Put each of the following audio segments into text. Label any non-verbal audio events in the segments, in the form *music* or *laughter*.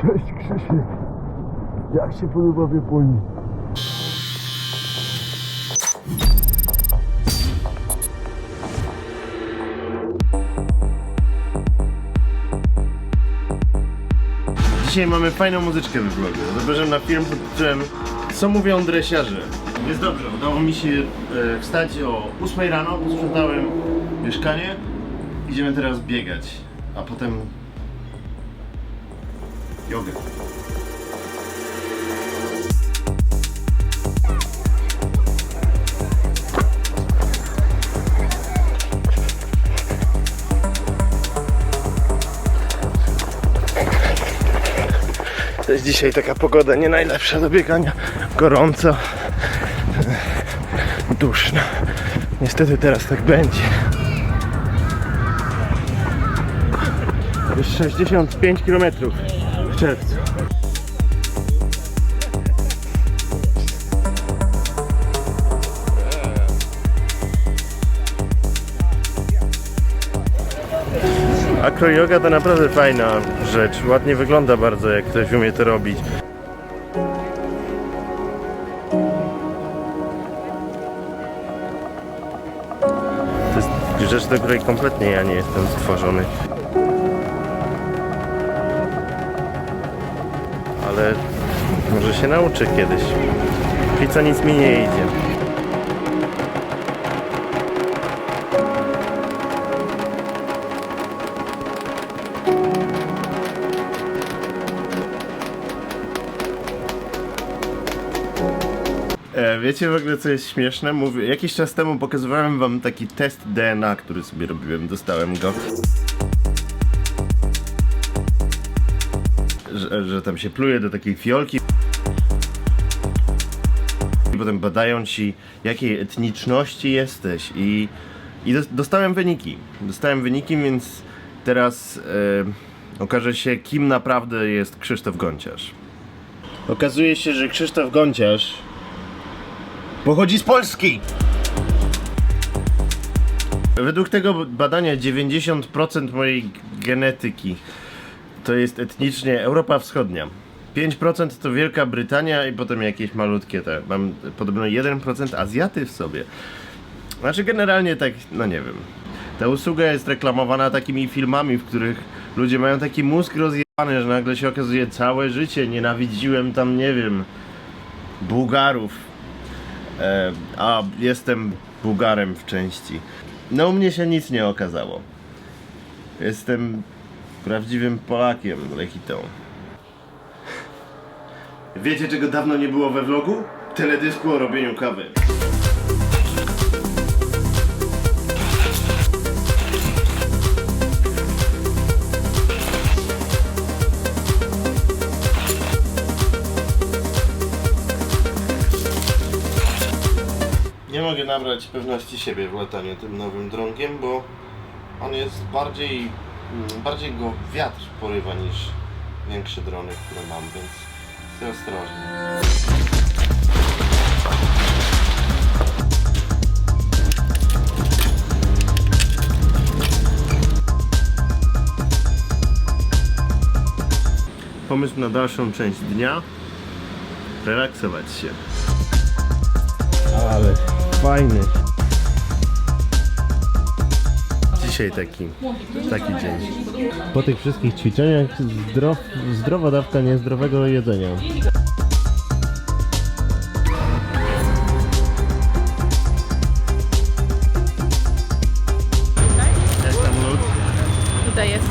Cześć Krzysiek. Jak się podoba w Japonii? Dzisiaj mamy fajną muzyczkę w vlogu. Zapraszam na film pod tytułem Co mówią dresiarze. Jest dobrze, udało mi się e, wstać o 8 rano, posprzątałem mieszkanie. Idziemy teraz biegać, a potem jogę. To jest dzisiaj taka pogoda nie najlepsza do biegania. Gorąco, duszno. Niestety teraz tak będzie. Już 65 km w czerwcu. Acroyoga to naprawdę fajna rzecz. Ładnie wygląda bardzo, jak ktoś umie to robić. To jest rzecz, do której kompletnie ja nie jestem stworzony. Ale może się nauczę kiedyś. Póki co nic mi nie idzie. E, Wiecie w ogóle co jest śmieszne? Mówię, jakiś czas temu pokazywałem wam taki test DNA, który sobie robiłem, dostałem go. Że, że tam się pluje do takiej fiolki. I potem badają ci, jakiej etniczności jesteś i, i dos- dostałem wyniki. Dostałem wyniki, więc teraz e, okaże się, kim naprawdę jest Krzysztof Gonciarz. Okazuje się, że Krzysztof Gonciarz pochodzi z Polski. Według tego badania 90% mojej genetyki to jest etnicznie Europa Wschodnia. 5% to Wielka Brytania i potem jakieś malutkie te. Mam podobno 1% Azjaty w sobie. Znaczy generalnie tak, no nie wiem. Ta usługa jest reklamowana takimi filmami, w których ludzie mają taki mózg rozjebany, że nagle się okazuje całe życie nienawidziłem tam, nie wiem, Bułgarów, E, a jestem Bułgarem w części. No u mnie się nic nie okazało. Jestem prawdziwym Polakiem, Lechitą. Wiecie czego dawno nie było we vlogu? Teledysku o robieniu kawy. Nie mogę nabrać pewności siebie w lataniu tym nowym drągiem, bo on jest bardziej, bardziej go wiatr porywa niż większe drony, które mam, więc chcę ostrożnie. Pomysł na dalszą część dnia relaksować się. Ale fajny. Dzisiaj taki, taki dzień. Po tych wszystkich ćwiczeniach zdrow, zdrowa dawka niezdrowego jedzenia. Jak tam lód? Tutaj jest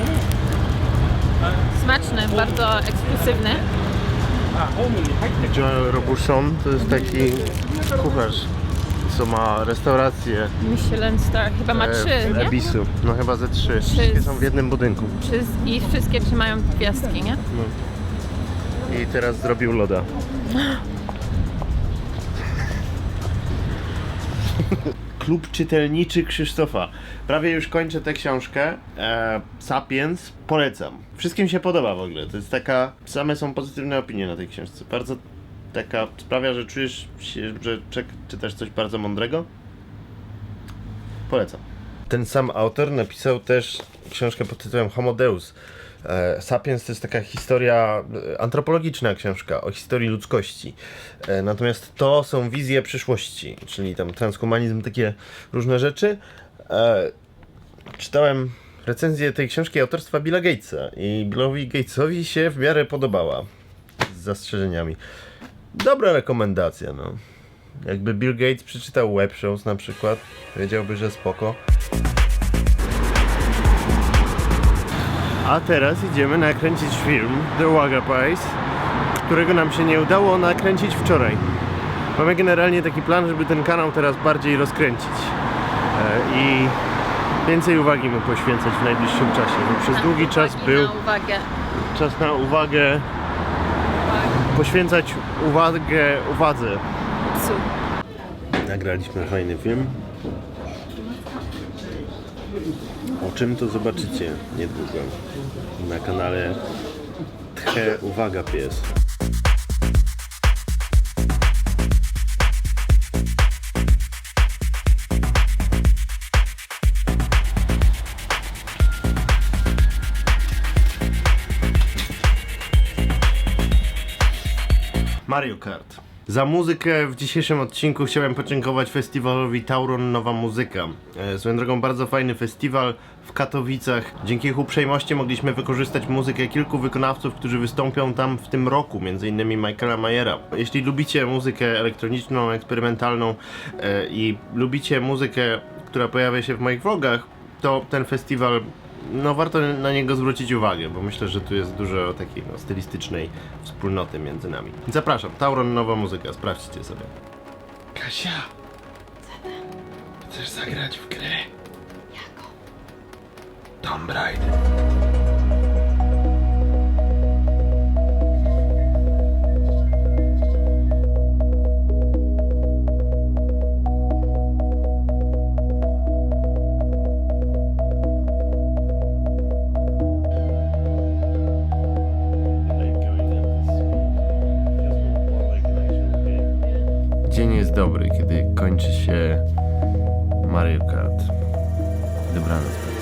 smaczny, bardzo ekskluzywny. Joel Robuchon to jest taki kucharz, co ma restaurację Michelin Star, chyba ma e, trzy, w nie? Ebisu. No chyba ze trzy. Wszystkie są w jednym budynku. Trzy z- I wszystkie trzymają gwiazdki, nie? I teraz zrobił loda. *laughs* Klub czytelniczy Krzysztofa. Prawie już kończę tę książkę. E, Sapiens. Polecam. Wszystkim się podoba w ogóle. To jest taka. Same są pozytywne opinie na tej książce. Bardzo taka. Sprawia, że czujesz się, że czek- czytasz coś bardzo mądrego. Polecam. Ten sam autor napisał też książkę pod tytułem Homo Deus. E, Sapiens to jest taka historia, e, antropologiczna książka o historii ludzkości. E, Natomiast to są wizje przyszłości, czyli tam transhumanizm, takie różne rzeczy. E, Czytałem recenzję tej książki autorstwa Billa Gatesa i Billowi Gatesowi się w miarę podobała. Z zastrzeżeniami. Dobra rekomendacja, no. Jakby Bill Gates przeczytał Web Shows na przykład, wiedziałby, że spoko. A teraz idziemy nakręcić film The Waga Pies, którego nam się nie udało nakręcić wczoraj. Mamy generalnie taki plan, żeby ten kanał teraz bardziej rozkręcić e, i więcej uwagi mu poświęcać w najbliższym czasie, bo przez długi czas był czas na uwagę, poświęcać uwagę uwadze. Psu. Nagraliśmy fajny film. O czym to zobaczycie niedługo na kanale Tche Uwaga Pies. Mario Kart. Za muzykę w dzisiejszym odcinku chciałem podziękować festiwalowi Tauron Nowa Muzyka. E, Swoją drogą bardzo fajny festiwal w Katowicach. Dzięki ich uprzejmości mogliśmy wykorzystać muzykę kilku wykonawców, którzy wystąpią tam w tym roku, m.in. Michaela Mayera. Jeśli lubicie muzykę elektroniczną, eksperymentalną e, i lubicie muzykę, która pojawia się w moich vlogach, to ten festiwal no warto na niego zwrócić uwagę, bo myślę, że tu jest dużo takiej no, stylistycznej wspólnoty między nami. Zapraszam, Tauron Nowa Muzyka, sprawdźcie sobie. Kasia! Chcesz zagrać w grę? Jaką? Tomb Raider. Dobry, kiedy kończy się Mario Kart. Dobranoc.